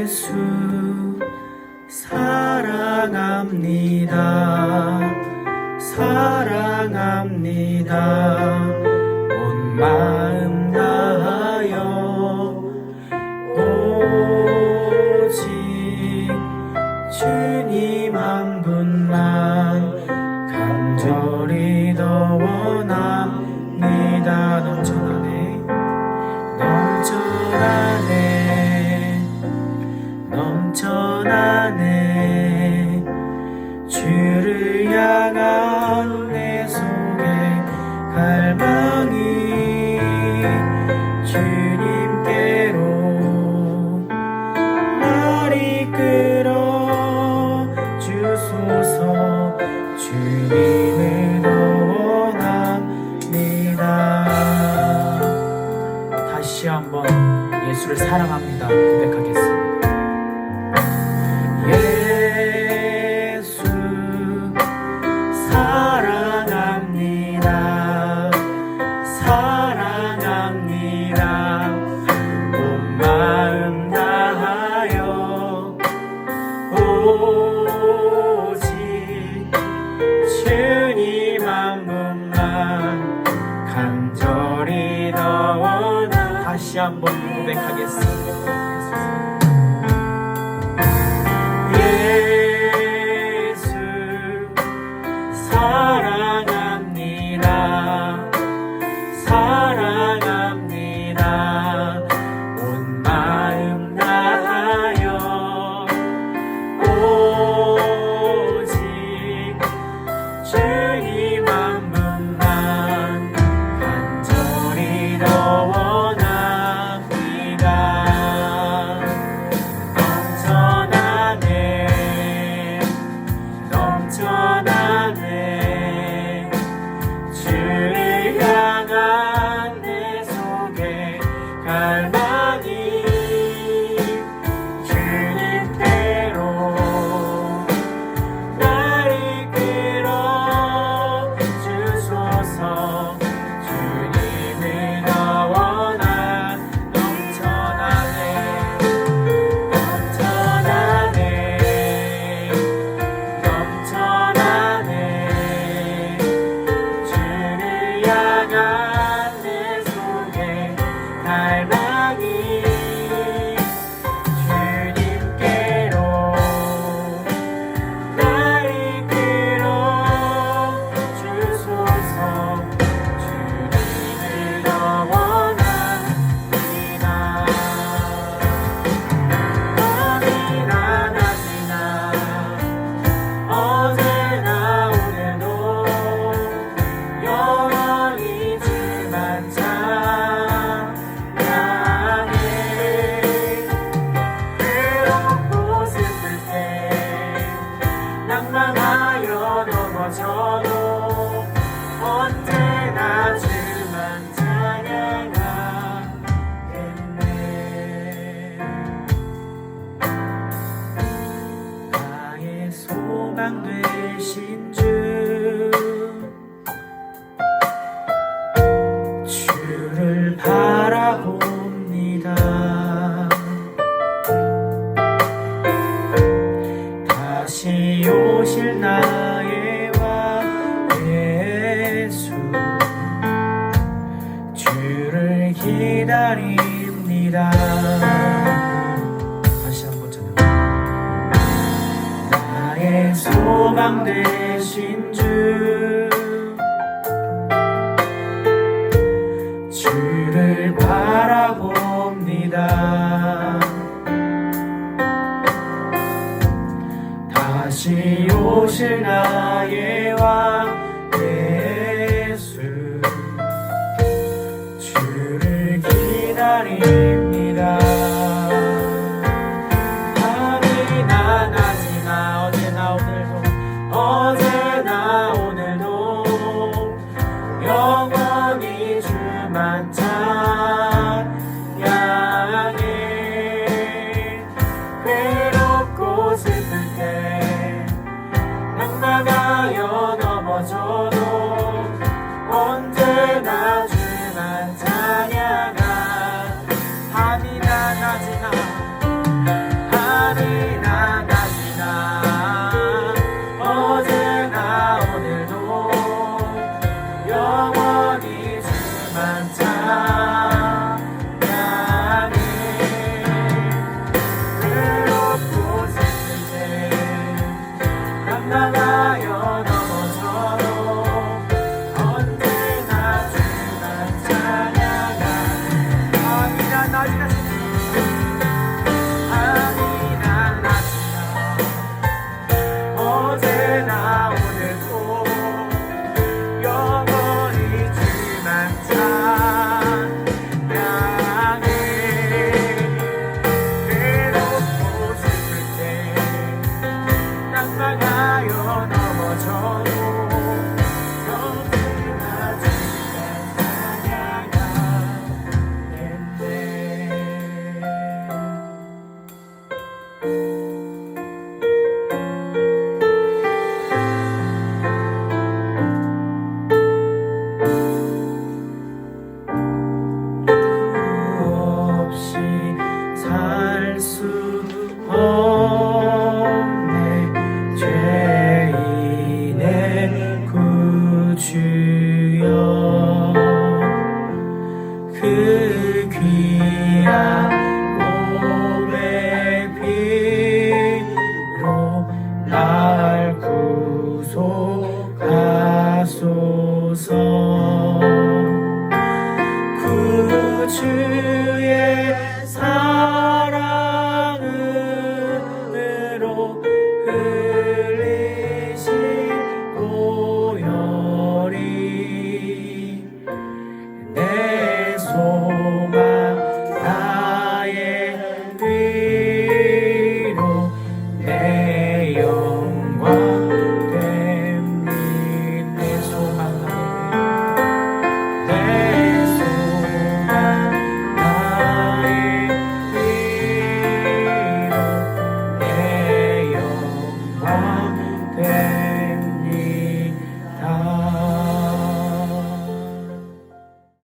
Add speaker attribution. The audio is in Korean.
Speaker 1: 예수 사랑합니다. 사랑합니다 주님께로 날 이끌어 주소서. 주님을 더 원합니다. 사랑합니다. 고백하겠습니다. 간절히 더 원하 다시 한번 고백하겠습니다. 넘어져도 언제나 주만 찬양하겠네. 나의 소망 되신 주 주를 바라봅니다. 다시 오실 나 기다립니다. 다시 한번 전해 나의 소망 되신 주. 주를 바라봅니다. 다시 오실 나의 왕 말입니다. 하늘이 나나지나 어제나 오늘도 어제나 오늘도 영원히 주만 찬양해 괴롭고 슬플 때 주의 사